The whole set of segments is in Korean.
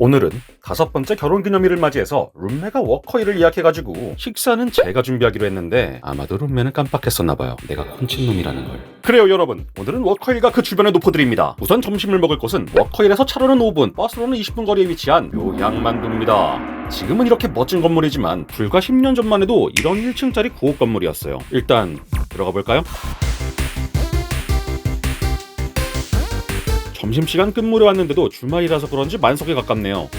오늘은 다섯 번째 결혼 기념일을 맞이해서 룸메가 워커힐을 예약해가지고 식사는 제가 준비하기로 했는데 아마도 룸메는 깜빡했었나봐요. 내가 콘친놈이라는 걸. 그래요 여러분 오늘은 워커힐과 그 주변의 노포드립니다. 우선 점심을 먹을 곳은 워커힐에서 차로는 5분, 버스로는 20분 거리에 위치한 요양만두입니다. 지금은 이렇게 멋진 건물이지만 불과 10년 전만 해도 이런 1층짜리 9옥 건물이었어요. 일단 들어가 볼까요? 점심시간 끝물에 왔는데도 주말이라서 그런지 만석에 가깝네요.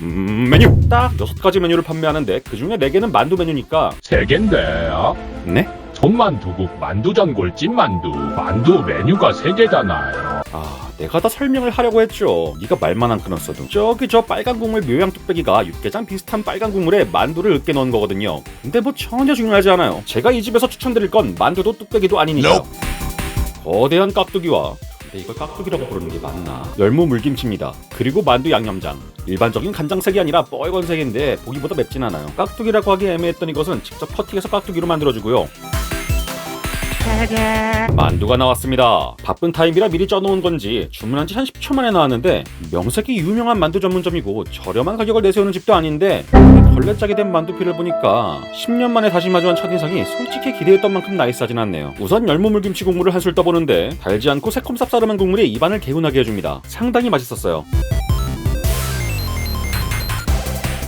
음, 메뉴. 딱 6가지 메뉴를 판매하는데 그 중에 4개는 만두 메뉴니까. 세 갠데요. 네? 전만두국 만두전골 찐만두. 만두 메뉴가 세 개잖아요. 아 내가 다 설명을 하려고 했죠. 네가 말만 안 끊었어도. 저기 저 빨간 국물 묘양 뚝배기가 육개장 비슷한 빨간 국물에 만두를 으깨 넣은 거거든요. 근데 뭐 전혀 중요하지 않아요. 제가 이 집에서 추천드릴 건 만두도 뚝배기도 아니니까요 거대한 깍두기와 근데 이걸 깍두기라고 부르는 게 맞나? 열무 물김치입니다. 그리고 만두 양념장. 일반적인 간장색이 아니라 빨간색인데 보기보다 맵진 않아요. 깍두기라고 하기 애매했던 이것은 직접 커팅해서 깍두기로 만들어주고요 만두가 나왔습니다. 바쁜 타임이라 미리 쪄놓은 건지 주문한 지 한 10초 만에 나왔는데 명색이 유명한 만두 전문점이고 저렴한 가격을 내세우는 집도 아닌데 걸레짝이 된 만두피를 보니까 10년 만에 다시 마주한 첫인상이 솔직히 기대했던 만큼 나이스하진 않네요. 우선 열무물김치 국물을 한술 떠보는데 달지 않고 새콤 쌉싸름한 국물이 입안을 개운하게 해줍니다. 상당히 맛있었어요.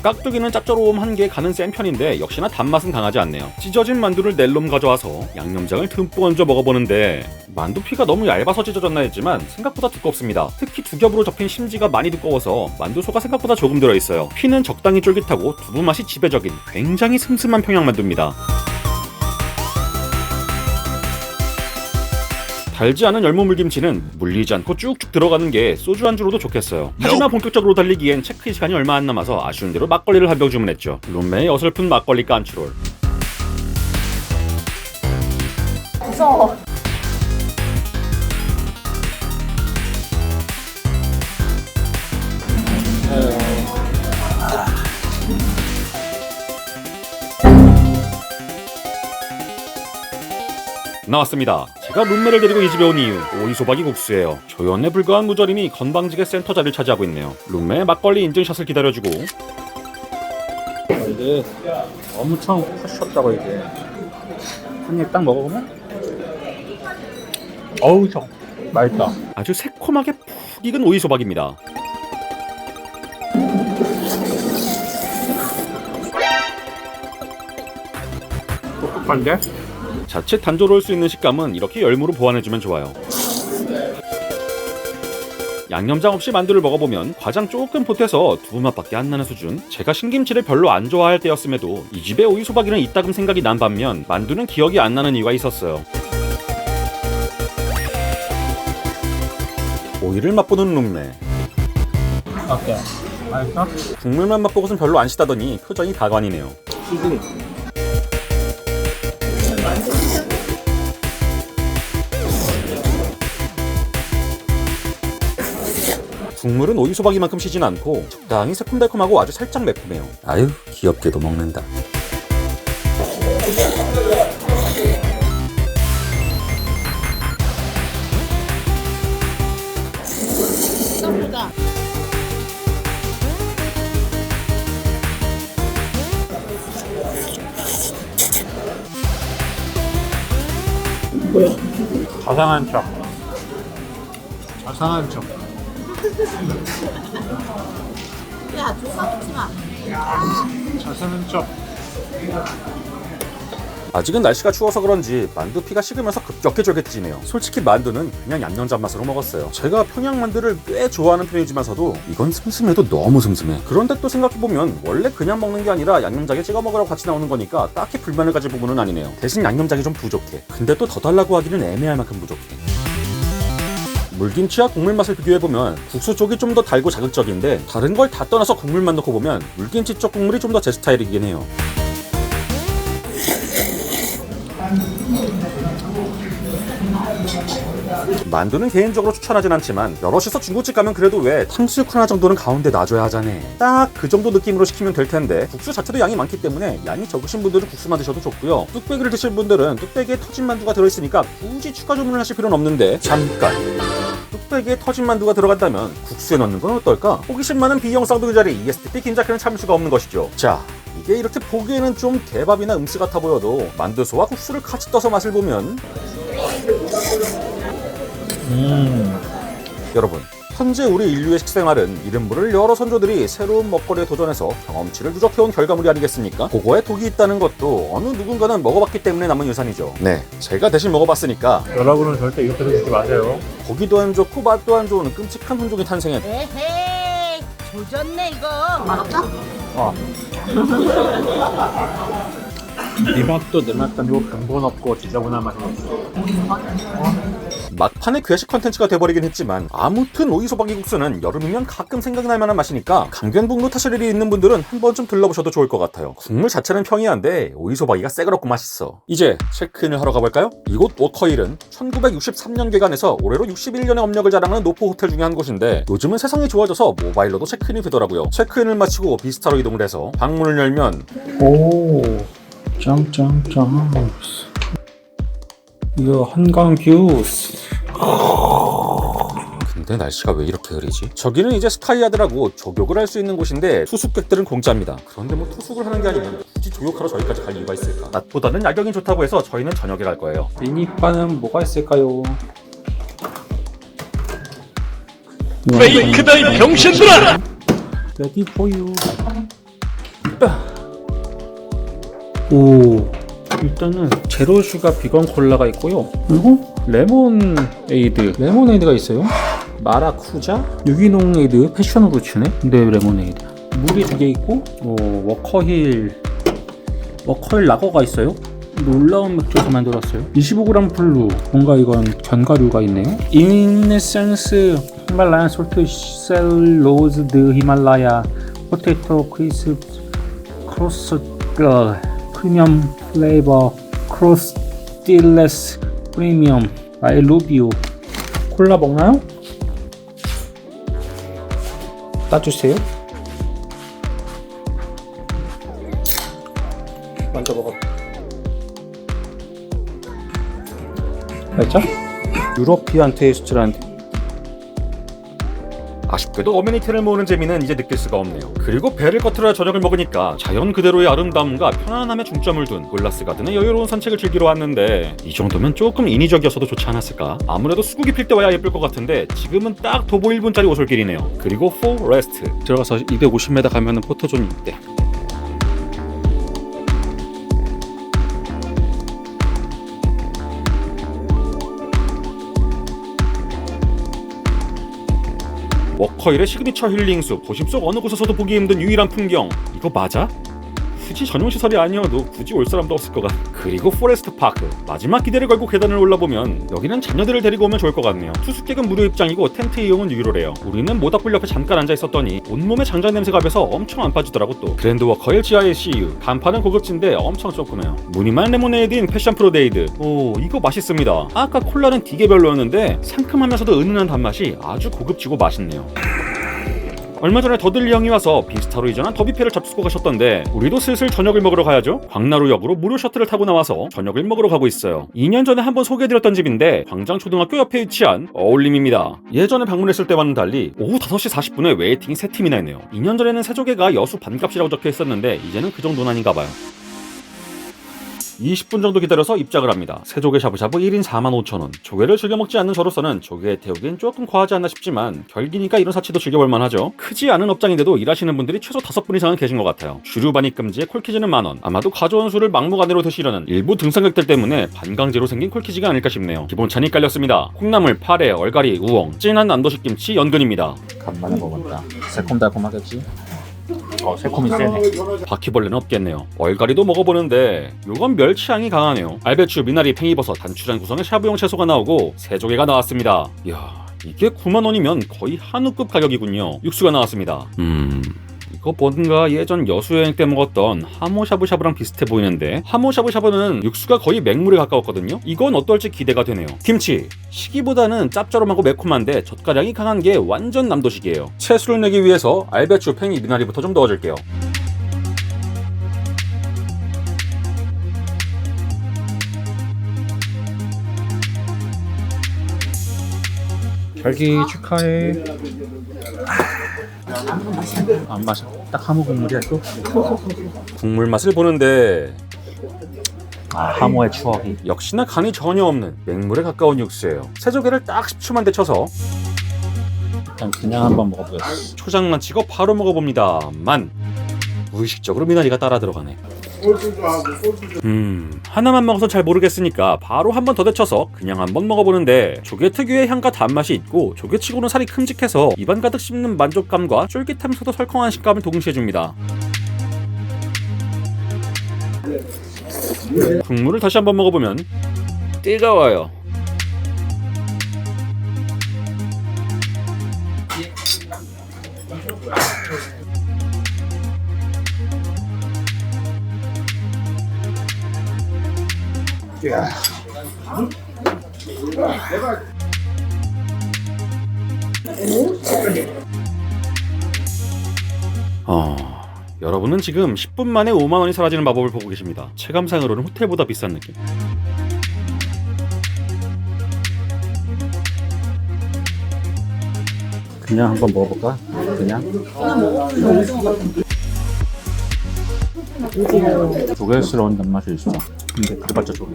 깍두기는 짭조름한 게 가는 센 편인데 역시나 단맛은 강하지 않네요. 찢어진 만두를 낼름 가져와서 양념장을 듬뿍 얹어 먹어보는데 만두피가 너무 얇아서 찢어졌나 했지만 생각보다 두껍습니다. 특히 두 겹으로 접힌 심지가 많이 두꺼워서 만두소가 생각보다 조금 들어있어요. 피는 적당히 쫄깃하고 두부 맛이 지배적인 굉장히 슴슴한 평양만두입니다. 달지 않은 열무물김치는 물리지 않고 쭉쭉 들어가는 게 소주 안주로도 좋겠어요. 하지만 본격적으로 달리기엔 체크 시간이 얼마 안 남아서 아쉬운 대로 막걸리를 한 병 주문했죠. 룸메의 어설픈 막걸리 깐추롤. 무서워. 나왔습니다. 제가 룸메를 데리고 이 집에 온 이유 오이소박이 국수예요. 조연에 불과한 무절임이 건방지게 센터 자리를 차지하고 있네요. 룸메의 막걸리 인증샷을 기다려주고 이게 엄청 커셨다고 이게 한 입 딱 먹어보면 어우 저 맛있다 아주 새콤하게 푹 익은 오이소박입니다. 촉촉한데 자칫 단조로울 수 있는 식감은 이렇게 열무로 보완해주면 좋아요. 양념장 없이 만두를 먹어보면 과장 조금 보태서 두부 맛밖에 안 나는 수준. 제가 신김치를 별로 안 좋아할 때였음에도 이 집에 오이 소박이는 이따금 생각이 난 반면 만두는 기억이 안 나는 이유가 있었어요. 오이를 맛보는 룸메. 어때? 맛있어? 국물만 맛보고선 별로 안 시다더니 표정이 가관이네요. 국물은 오이 소박이만큼 시진 않고 적당히 새콤달콤하고 아주 살짝 매콤해요. 아유 귀엽게도 먹는다. 써보자. 자상한 척 자상한 척 야, 조사 먹지 마. 자상한 척 아직은 날씨가 추워서 그런지 만두 피가 식으면서 급격히 쫄깃해지네요. 솔직히 만두는 그냥 양념장 맛으로 먹었어요. 제가 평양 만두를 꽤 좋아하는 편이지만서도 이건 슴슴해도 너무 슴슴해. 그런데 또 생각해보면 원래 그냥 먹는 게 아니라 양념장에 찍어 먹으라고 같이 나오는 거니까 딱히 불만을 가질 부분은 아니네요. 대신 양념장이 좀 부족해. 근데 또 더 달라고 하기는 애매할 만큼 부족해. 물김치와 국물 맛을 비교해보면 국수 쪽이 좀 더 달고 자극적인데 다른 걸 다 떠나서 국물만 넣고 보면 물김치 쪽 국물이 좀 더 제 스타일이긴 해요. 만두는 개인적으로 추천하진 않지만 여럿이서 중국집 가면 그래도 왜 탕수육 하나 정도는 가운데 놔줘야 하잖아 딱그 정도 느낌으로 시키면 될 텐데 국수 자체도 양이 많기 때문에 양이 적으신 분들은 국수만 드셔도 좋고요 뚝배기를 드실 분들은 뚝배기에 터진 만두가 들어있으니까 굳이 추가 주문을 하실 필요는 없는데 잠깐 뚝배기에 터진 만두가 들어간다면 국수에 넣는 건 어떨까? 호기심 많은 비영상도 그 자리 ESTP 김자크는 참을 수가 없는 것이죠. 자, 이게 이렇게 보기에는 좀 개밥이나 음식 같아 보여도 만두소와 국수를 같이 떠서 맛을 보면 음. 여러분 현재 우리 인류의 식생활은 이름 모를 여러 선조들이 새로운 먹거리에 도전해서 경험치를 누적해온 결과물이 아니겠습니까? 그거에 독이 있다는 것도 어느 누군가는 먹어봤기 때문에 남은 유산이죠. 네, 제가 대신 먹어봤으니까 여러분은 절대 이렇게 드시지 마세요. 고기도 안 좋고 맛도 안 좋은 끔찍한 혼종이 탄생했. 에헤이 조졌네 이거 맛없다? 이 맛도 내 맛도 근본 없고 지저분한 맛이 있어. 막판의 괴식 컨텐츠가 돼버리긴 했지만 아무튼 오이소박이 국수는 여름이면 가끔 생각날 만한 맛이니까 강변북로 타실 일이 있는 분들은 한 번쯤 들러보셔도 좋을 것 같아요. 국물 자체는 평이한데 오이소박이가 새그럽고 맛있어. 이제 체크인을 하러 가볼까요? 이곳 워커힐은 1963년 개관해서 올해로 61년의 업력을 자랑하는 노포 호텔 중에 한 곳인데 요즘은 세상이 좋아져서 모바일로도 체크인이 되더라고요. 체크인을 마치고 비스타로 이동을 해서 방문을 열면 오, 짱짱짱. 이거 한강 뷰스. 근데 날씨가 왜 이렇게 흐리지? 저기는 이제 스카이야드라고 조격을 할 수 있는 곳인데 투숙객들은 공짜입니다. 그런데 뭐 투숙을 하는 게 아니면 굳이 조격하러 저기까지 갈 이유가 있을까? 낮보다는 야경이 좋다고 해서 저희는 저녁에 갈 거예요. 미니바는 뭐가 있을까요? 페이크다 이 병신들아! 레디 포유. 오, 일단은 제로 슈가 비건 콜라가 있고요. 그리고 레몬 에이드, 레몬 에이드가 있어요. 마라쿠자, 유기농 에이드, 패션 후르츠네. 근데 왜 레몬 에이드. 물이 두 개 있고, 어, 워커힐, 워커힐 라거가 있어요. 놀라운 맥주에서 만들었어요. 25g 블루. 뭔가 이건 견과류가 있네요. 인네센스 히말라야 솔트 셀로즈드 히말라야 포테이토 크리스 크로스 어, 프리미엄 플레이버 크로스 딜레스 프리미엄 아이 루비오 콜라 먹나요? 따주세요. 먼저 먹어. 살짝 유러피안 테이스트라는 아쉽게도 어메니티를 모으는 재미는 이제 느낄 수가 없네요. 그리고 배를 꺼트려 저녁을 먹으니까 자연 그대로의 아름다움과 편안함에 중점을 둔 골라스 가든의 여유로운 산책을 즐기러 왔는데 이 정도면 조금 인위적이어서도 좋지 않았을까? 아무래도 수국이 필 때 와야 예쁠 것 같은데 지금은 딱 도보 1분짜리 오솔길이네요. 그리고 포레스트 들어가서 250m 가면은 포토존이 있대. 커힐의 시그니처 힐링숲 도심 속 어느 곳에서도 보기 힘든 유일한 풍경 이거 맞아? 굳이 전용 시설이 아니어도 굳이 올 사람도 없을 것 같. 그리고 포레스트 파크 마지막 기대를 걸고 계단을 올라보면 여기는 자녀들을 데리고 오면 좋을 것 같네요. 투숙객은 무료 입장이고 텐트 이용은 유료래요. 우리는 모닥불 옆에 잠깐 앉아 있었더니 온몸에 장작 냄새가 배서 엄청 안 빠지더라고 또. 그랜드 워커힐 지하의 CU 간판은 고급진데 엄청 조그매요. 무늬만 레모네이드인 패션 프로데이드. 오 이거 맛있습니다. 아까 콜라는 되게 별로였는데 상큼하면서도 은은한 단맛이 아주 고급지고 맛있네요. 얼마 전에 더들리 형이 와서 비스타로 이전한 더비페를 잡수고 가셨던데 우리도 슬슬 저녁을 먹으러 가야죠. 광나루역으로 무료 셔틀을 타고 나와서 저녁을 먹으러 가고 있어요. 2년 전에 한번 소개해드렸던 집인데 광장 초등학교 옆에 위치한 어울림입니다. 예전에 방문했을 때와는 달리 오후 5시 40분에 웨이팅이 3팀이나 있네요. 2년 전에는 세조개가 여수 반값이라고 적혀 있었는데 이제는 그 정도는 아닌가 봐요. 20분 정도 기다려서 입장을 합니다. 새조개 샤브샤브 1인 45,000원. 조개를 즐겨 먹지 않는 저로서는 조개 태우기엔 조금 과하지 않나 싶지만 결기니까 이런 사치도 즐겨볼 만하죠. 크지 않은 업장인데도 일하시는 분들이 최소 5분 이상은 계신 것 같아요. 주류 반입 금지에 콜키즈는 만원. 아마도 가져온 술을 막무가내로 드시려는 일부 등산객들 때문에 반강제로 생긴 콜키즈가 아닐까 싶네요. 기본찬이 깔렸습니다. 콩나물, 파래, 얼갈이, 우엉, 진한 난도식 김치, 연근입니다. 간만에 먹었다. 새콤달콤하겠지? 어, 새콤이 세네. 바퀴벌레는 없겠네요. 얼갈이도 먹어보는데 요건 멸치향이 강하네요. 알배추, 미나리, 팽이버섯, 단추장 구성의 샤브용 채소가 나오고 세조개가 나왔습니다. 이야 이게 9만 원이면 거의 한우급 가격이군요. 육수가 나왔습니다. 음. 이거 뭔가 예전 여수 여행 때 먹었던 하모 샤브샤브랑 비슷해 보이는데 하모 샤브샤브는 육수가 거의 맹물에 가까웠거든요. 이건 어떨지 기대가 되네요. 김치 시기보다는 짭조름하고 매콤한데 젓가락이 강한 게 완전 남도식이에요. 채수를 내기 위해서 알배추, 팽이, 미나리부터 좀 넣어줄게요. 별기 축하해. 안 마셔. 딱 하모 국물이야 또. 국물 맛을 보는데 아, 하모의 추억이. 역시나 간이 전혀 없는 맹물에 가까운 육수예요. 새조개를 딱 10초만 데쳐서 일단 그냥 한번 먹어보겠어. 초장만 찍어 바로 먹어봅니다만 무의식적으로 미나리가 따라 들어가네. 음 하나만 먹어서 잘 모르겠으니까 바로 한 번 더 데쳐서 그냥 한 번 먹어보는데 조개 특유의 향과 단맛이 있고 조개치고는 살이 큼직해서 입안 가득 씹는 만족감과 쫄깃하면서도 설컹한 식감을 동시에 줍니다. 국물을 다시 한번 먹어보면 뜨거워요. 어, 여러분은 지금 10분 만에 5만 원이 사라지는 마법을 보고 계십니다. 체감상으로는 호텔보다 비싼 느낌. 그냥 한번 먹어볼까? 그냥. 조개스러운 단맛이 있어. 근데 그래봤자 조개.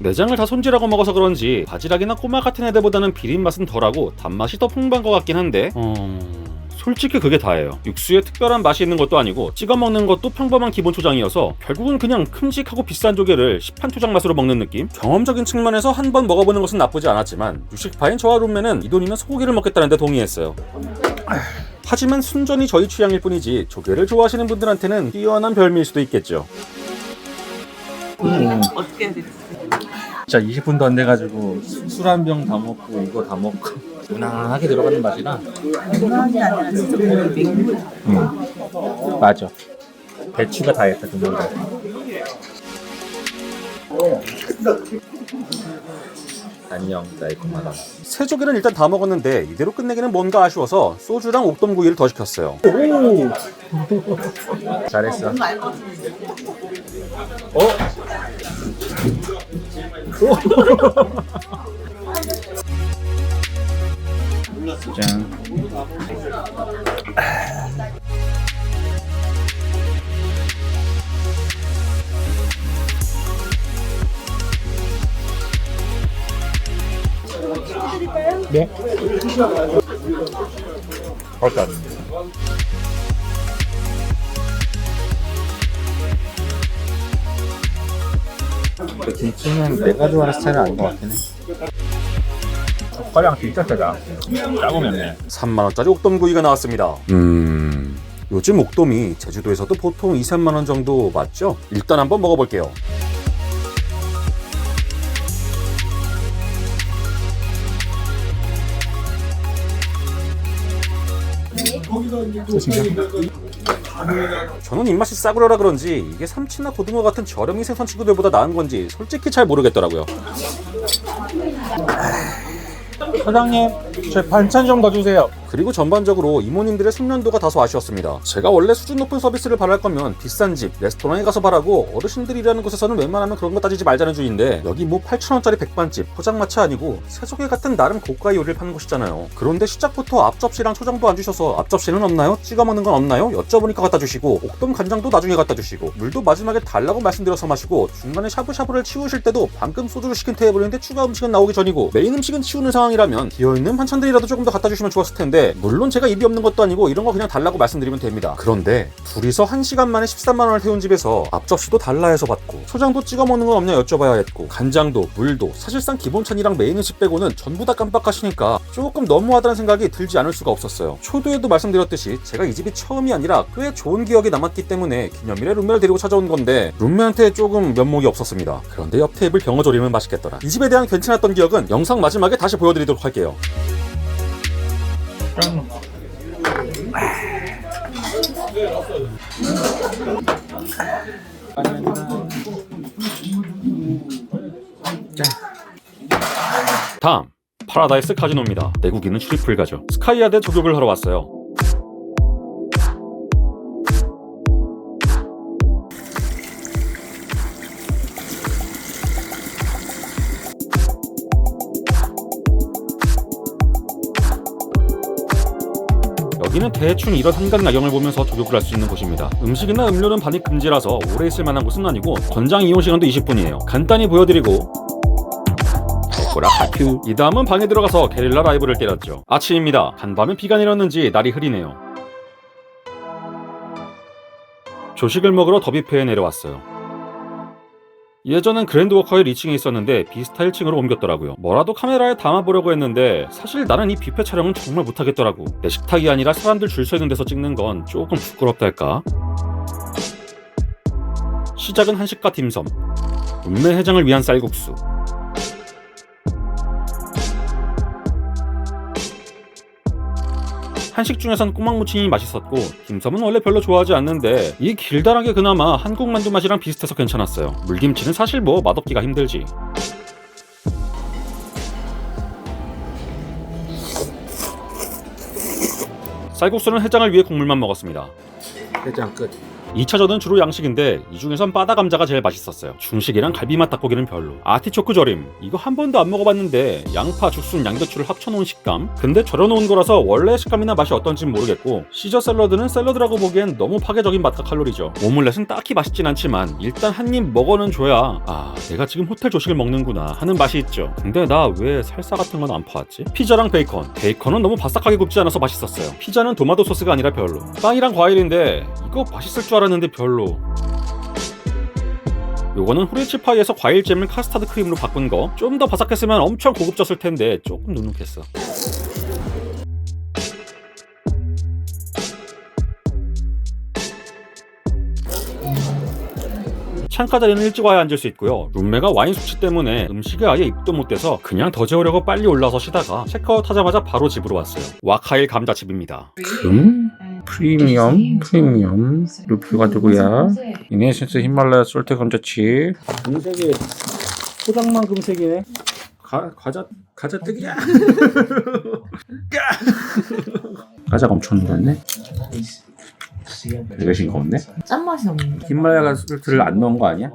내장을 다 손질하고 먹어서 그런지 바지락이나 꼬마 같은 애들보다는 비린 맛은 덜하고 단맛이 더 풍부한 것 같긴 한데 어... 솔직히 그게 다예요. 육수에 특별한 맛이 있는 것도 아니고 찍어 먹는 것도 평범한 기본 초장이어서 결국은 그냥 큼직하고 비싼 조개를 시판 초장 맛으로 먹는 느낌? 경험적인 측면에서 한 번 먹어보는 것은 나쁘지 않았지만 유식파인 저와 룸메는 이 돈이면 소고기를 먹겠다는데 동의했어요 하지만 순전히 저희 취향일 뿐이지 조개를 좋아하시는 분들한테는 뛰어난 별미일 수도 있겠죠 어떻게 해야 되지? 진짜 20분도 안 돼가지고 술 한 병 다 먹고 이거 다 먹고 무난하게 들어가는 맛이라 무난이 아니라 진짜 거의 맹물. 응. 맞아 배추가 다 했다 정말 안녕 달콤하다 새조개는 일단 다 먹었는데 이대로 끝내기는 뭔가 아쉬워서 소주랑 옥돔구이를 더 시켰어요. 잘했어 뭔가 알것 같은데. 어? 짠 일단 그 김치는 내가 좋아하는 스타일은 아닌 것 같긴 해. 젓가락 진짜 세다. 짜고 맵네. 3만원짜리 옥돔구이가 나왔습니다. 음... 요즘 옥돔이 제주도에서도 보통 2, 3만원 정도 맞죠? 일단 한번 먹어볼게요. 저는 입맛이 싸구려라 그런지 이게 삼치나 고등어 같은 저렴이 생선 친구들보다 나은 건지 솔직히 잘 모르겠더라고요. 사장님, 저 반찬 좀 더 주세요. 그리고 전반적으로 이모님들의 숙련도가 다소 아쉬웠습니다. 제가 원래 수준 높은 서비스를 바랄 거면 비싼 집, 레스토랑에 가서 바라고 어르신들이라는 곳에서는 웬만하면 그런 거 따지지 말자는 주의인데 여기 뭐 8천원짜리 백반집, 포장마차 아니고 새조개 같은 나름 고가 요리를 파는 곳이잖아요. 그런데 시작부터 앞접시랑 초장도 안 주셔서 앞접시는 없나요? 찍어 먹는 건 없나요? 여쭤보니까 갖다 주시고 옥돔 간장도 나중에 갖다 주시고 물도 마지막에 달라고 말씀드려서 마시고 중간에 샤브샤브를 치우실 때도 방금 소주를 시킨 테이블인데 추가 음식은 나오기 전이고 메인 음식은 치우는 상황이라면 비어있는 반찬들이라도 조금 더 갖다 주시면 좋았을 텐데 물론 제가 입이 없는 것도 아니고 이런 거 그냥 달라고 말씀드리면 됩니다. 그런데 둘이서 1시간 만에 13만 원을 태운 집에서 앞접시도 달라 해서 받고 초장도 찍어 먹는 건 없냐 여쭤봐야 했고 간장도 물도 사실상 기본찬이랑 메인 음식 빼고는 전부 다 깜빡하시니까 조금 너무하다는 생각이 들지 않을 수가 없었어요. 초도에도 말씀드렸듯이 제가 이 집이 처음이 아니라 꽤 좋은 기억이 남았기 때문에 기념일에 룸메를 데리고 찾아온 건데 룸메한테 조금 면목이 없었습니다. 그런데 옆 테이블 병어조림은 맛있겠더라. 이 집에 대한 괜찮았던 기억은 영상 마지막에 다시 보여드리도록 할게요. 다음 파라다이스 카지노입니다. 내국인은 출입 불가죠. 스카이아대 조격을 하러 왔어요. 여기는 대충 이런 한강 야경을 보면서 조격을 할 수 있는 곳입니다. 음식이나 음료는 반입 금지라서 오래 있을 만한 곳은 아니고 권장 이용 시간도 20분이에요. 간단히 보여드리고 이 다음은 방에 들어가서 게릴라 라이브를 때렸죠. 아침입니다. 간밤에 비가 내렸는지 날이 흐리네요. 조식을 먹으러 더비페에 내려왔어요. 예전엔 그랜드워커의 2층에 있었는데 비스타 1층으로 옮겼더라고요. 뭐라도 카메라에 담아보려고 했는데 사실 나는 이 뷔페 촬영은 정말 못하겠더라고. 내 식탁이 아니라 사람들 줄 서 있는 데서 찍는 건 조금 부끄럽달까? 시작은 한식과 딤섬, 룸메 해장을 위한 쌀국수, 한식 중에선 꼬막무침이 맛있었고 딤섬은 원래 별로 좋아하지 않는데 이 길다랗게 그나마 한국 만두 맛이랑 비슷해서 괜찮았어요. 물김치는 사실 뭐 맛없기가 힘들지. 쌀국수는 해장을 위해 국물만 먹었습니다. 해장 끝. 2차전은 주로 양식인데 이 중에선 바다 감자가 제일 맛있었어요. 중식이랑 갈비맛 닭고기는 별로. 아티초크 절임 이거 한 번도 안 먹어봤는데 양파, 죽순, 양배추를 합쳐놓은 식감. 근데 절여놓은 거라서 원래 식감이나 맛이 어떤진 모르겠고 시저 샐러드는 샐러드라고 보기엔 너무 파괴적인 맛과 칼로리죠. 오믈렛은 딱히 맛있진 않지만 일단 한 입 먹어는 줘야 아 내가 지금 호텔 조식을 먹는구나 하는 맛이 있죠. 근데 나 왜 살사 같은 건안 퍼왔지? 피자랑 베이컨. 베이컨은 너무 바삭하게 굽지 않아서 맛있었어요. 피자는 토마토 소스가 아니라 별로. 빵이랑 과일인데 이거 맛있을 줄 알았는데 별로. 요거는 후레치 파이에서 과일잼을 카스타드 크림으로 바꾼 거. 좀 더 바삭했으면 엄청 고급졌을 텐데 조금 눅눅했어. 창가 자리는 일찍 와야 앉을 수 있고요. 룸메가 와인 숙취 때문에 음식에 아예 입도 못 대서 그냥 더 재우려고 빨리 올라서 쉬다가 체크아웃 하자마자 바로 집으로 왔어요. 와카일 감자칩입니다. 금 프리미엄 프리미엄 루프가 누구야? 이네센스 히말라야 솔트 감자칩 금색이 포장만 금색이네 가, 과자 과자 뜨기야 과자가 엄청 늘었네 되게 싱거웠네 짠맛이 없는데. 히말라야 솔트를 안 넣은 거 아니야?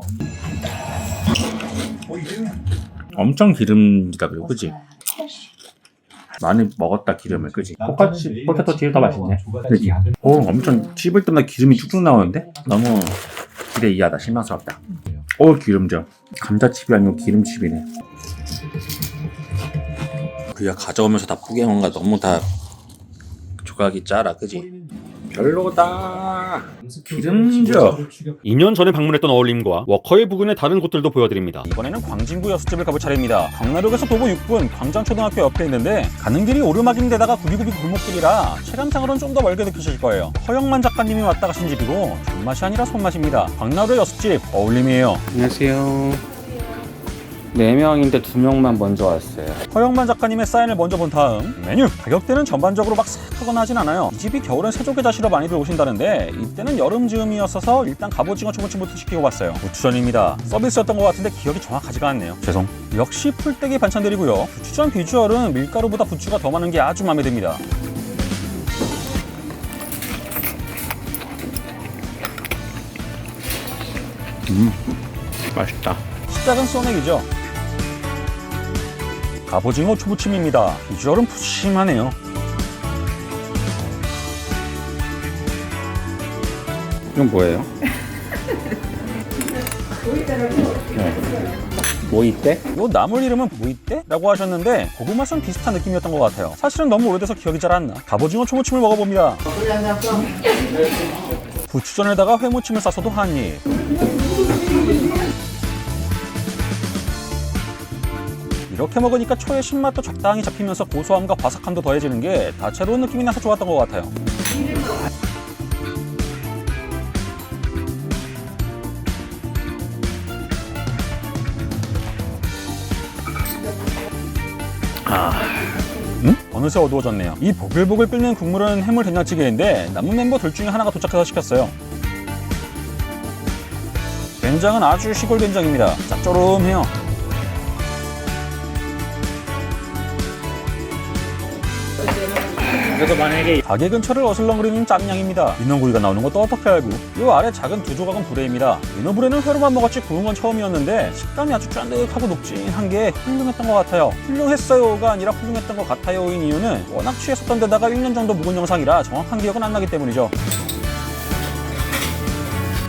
엄청 기름지다 그리고 그지? 많이 먹었다 기름을 그지? 포카치 포테토 칩더 맛있네 그지? 오 엄청 씹을 때마다 기름이 쭉쭉 나오는데? 너무 기대 이하다 실망스럽다 오 기름져 감자칩이 아니고 기름칩이네 그야 가져오면서 다 뿌개놓은 거 너무 다 조각이 짜라 그지? 별로다 기름져 2년 전에 방문했던 어울림과 워커힐 부근의 다른 곳들도 보여드립니다. 이번에는 광진구 여수집을 가볼 차례입니다. 강남역에서 도보 6분 광장초등학교 옆에 있는데 가는 길이 오르막인데다가 구비구비 골목길이라 체감상으로는 좀 더 멀게 느끼실 거예요. 허영만 작가님이 왔다 가신 집이고 존맛이 아니라 손맛입니다. 광나루 여수집 어울림이에요. 안녕하세요. 네 명인데 두 명만 먼저 왔어요. 허영만 작가님의 사인을 먼저 본 다음 메뉴. 가격대는 전반적으로 막 싹하거나 하진 않아요. 이 집이 겨울엔 세조개 다시러 많이들 오신다는데 이때는 여름 즈음이었어서 일단 갑오징어 초무침부터 시키고 봤어요. 부추전입니다. 서비스였던 것 같은데 기억이 정확하지가 않네요. 죄송. 역시 풀떼기 반찬들이고요. 부추전 비주얼은 밀가루보다 부추가 더 많은 게 아주 마음에 듭니다. 맛있다. 시작은 소맥이죠 갑오징어 초무침입니다 비주얼은 푸짐하네요 이건 뭐예요? 네. 모이떼? 요 나물 이름은 무이떼라고 하셨는데 고구 맛은 비슷한 느낌이었던 것 같아요. 사실은 너무 오래돼서 기억이 잘 안 나. 갑오징어 초무침을 먹어봅니다. 부추전에다가 회무침을 싸서도 한 입. 이렇게 먹으니까 초의 신맛도 적당히 잡히면서 고소함과 바삭함도 더해지는 게 다채로운 느낌이 나서 좋았던 것 같아요. 응? 어느새 어두워졌네요. 이 보글보글 끓는 국물은 해물 된장찌개인데 남은 멤버 둘 중에 하나가 도착해서 시켰어요. 된장은 아주 시골 된장입니다. 짭조름해요. 그래서 만약에 가게 근처를 어슬렁거리는 짱냥입니다. 민어구이가 나오는 것도 어떻게 알고? 요 아래 작은 두 조각은 불회입니다. 민어불에는 회로만 먹었지 구운 건 처음이었는데 식감이 아주 쫀득하고 녹진한 게 훌륭했던 것 같아요. 훌륭했어요가 아니라 훌륭했던 것 같아요인 이유는 워낙 취했었던 데다가 1년 정도 묵은 영상이라 정확한 기억은 안 나기 때문이죠.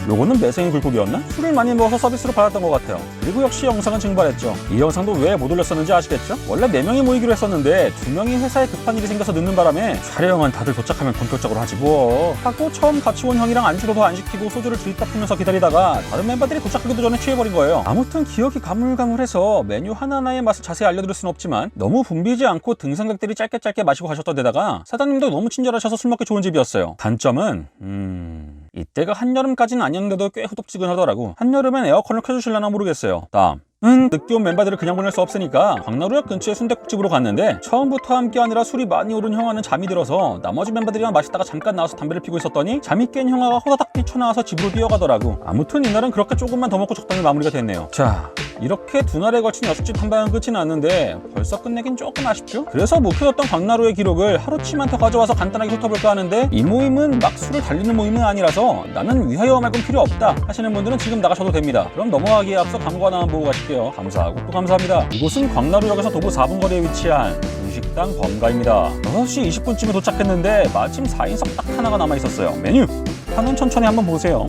요거는 매생이 굴국이었나? 술을 많이 먹어서 서비스로 받았던 것 같아요. 그리고 역시 영상은 증발했죠. 이 영상도 왜 못 올렸었는지 아시겠죠? 원래 4명이 모이기로 했었는데 2명이 회사에 급한 일이 생겨서 늦는 바람에 촬영은 다들 도착하면 본격적으로 하지 뭐. 하고 처음 같이 온 형이랑 안주도 더안 시키고 소주를 들이다 풀면서 기다리다가 다른 멤버들이 도착하기도 전에 취해버린 거예요. 아무튼 기억이 가물가물해서 메뉴 하나하나의 맛을 자세히 알려드릴 수는 없지만 너무 붐비지 않고 등산객들이 짧게 짧게 마시고 가셨던 데다가 사장님도 너무 친절하셔서 술 먹기 좋은 집이었어요. 단점은 음... 이때가 한여름까지는 아니었는데도 꽤 후덥지근하더라고. 한여름엔 에어컨을 켜주실려나 모르겠어요. 다음. 은 늦게 온 멤버들을 그냥 보낼 수 없으니까 광나루역 근처의 순댓국집으로 갔는데 처음부터 함께 하느라 술이 많이 오른 형아는 잠이 들어서 나머지 멤버들이랑 마시다가 잠깐 나와서 담배를 피고 있었더니 잠이 깬 형아가 호다닥 뛰쳐나와서 집으로 뛰어가더라고. 아무튼 이날은 그렇게 조금만 더 먹고 적당히 마무리가 됐네요. 자 이렇게 두 날에 걸친 여섯 집 탐방은 끝이 났는데 벌써 끝내긴 조금 아쉽죠? 그래서 묵혀뒀던 광나루의 기록을 하루치만 더 가져와서 간단하게 훑어볼까 하는데 이 모임은 막 술을 달리는 모임은 아니라서 나는 위하여 말곤 필요 없다 하시는 분들은 지금 나가셔도 됩니다. 그럼 넘어가기에 앞서 광고 하나만 보고 가실게요 감사하고 또 감사합니다 이곳은 광나루역에서 도보 4분 거리에 위치한 중식당 범가입니다 6시 20분쯤에 도착했는데 마침 4인석 딱 하나가 남아 있었어요 메뉴 한은 천천히 한번 보세요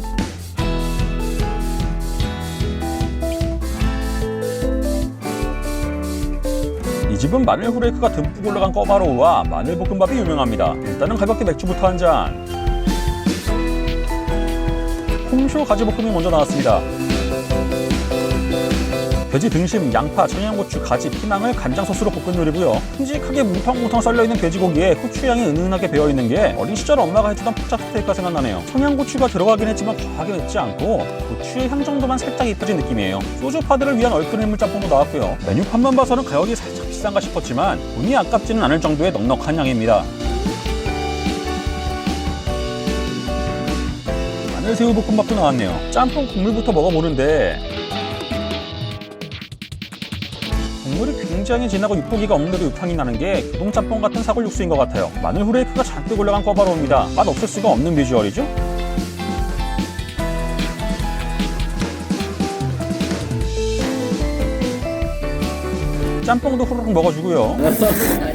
이 집은 마늘 후레이크가 듬뿍 올라간 꺼바로우와 마늘 볶음밥이 유명합니다. 일단은 가볍게 맥주부터 한 잔. 콩쇼 가지볶음이 먼저 나왔습니다. 돼지 등심, 양파, 청양고추, 가지, 피망을 간장 소스로 볶은 요리고요. 큼직하게 뭉텅뭉텅 썰려있는 돼지고기에 후추향이 은은하게 배어있는 게 어린 시절 엄마가 해주던 푸짝 스테이크가 생각나네요. 청양고추가 들어가긴 했지만 과하게 맵지 않고 고추의 향 정도만 살짝 입혀진 느낌이에요. 소주파들을 위한 얼큰 해물 짬뽕도 나왔고요. 메뉴판만 봐서는 가격이 살짝 비싼가 싶었지만 돈이 아깝지는 않을 정도의 넉넉한 양입니다. 마늘 새우 볶음밥도 나왔네요. 짬뽕 국물부터 먹어보는데 굉장히 진하고 육고기가 없는데도 육향이 나는 게 교동짬뽕 같은 사골 육수인 것 같아요. 마늘 후레이크가 잔뜩 올라간 꿔바로우입니다. 맛 없을 수가 없는 비주얼이죠? 짬뽕도 후루룩 먹어주고요.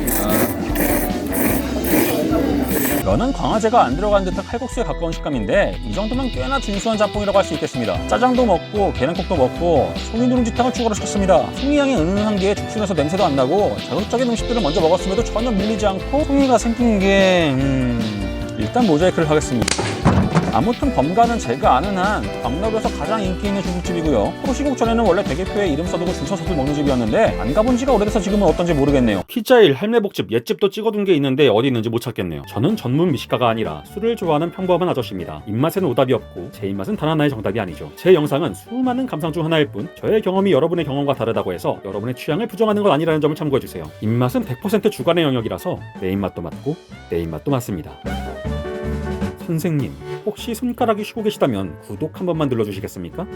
면은 광화제가 안 들어간 듯한 칼국수에 가까운 식감인데 이 정도면 꽤나 준수한 짬뽕이라고 할 수 있겠습니다. 짜장도 먹고 계란국도 먹고 송이 누룽지탕을 추가로 시켰습니다. 송이향이 은은한 게 죽순에서 냄새도 안 나고 자극적인 음식들을 먼저 먹었음에도 전혀 밀리지 않고 송이가 생긴 게 음... 일단 모자이크를 하겠습니다. 아무튼 범가는 제가 아는 한 광나루에서 가장 인기 있는 중국집이고요. 프로 시국 전에는 원래 대게표에 이름 써두고 줄 서서들 먹는 집이었는데 안 가본 지가 오래돼서 지금은 어떤지 모르겠네요. 피자일, 할매복집, 옛집도 찍어둔 게 있는데 어디 있는지 못 찾겠네요. 저는 전문 미식가가 아니라 술을 좋아하는 평범한 아저씨입니다. 입맛에는 오답이 없고 제 입맛은 단 하나의 정답이 아니죠. 제 영상은 수많은 감상 중 하나일 뿐 저의 경험이 여러분의 경험과 다르다고 해서 여러분의 취향을 부정하는 건 아니라는 점을 참고해주세요. 입맛은 100% 주관의 영역이라서 내 입맛도 맞고 내 입맛도 맞습니다. 선생님, 혹시 손가락이 쉬고 계시다면 구독 한 번만 눌러주시겠습니까?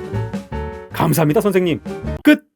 감사합니다, 선생님. 끝!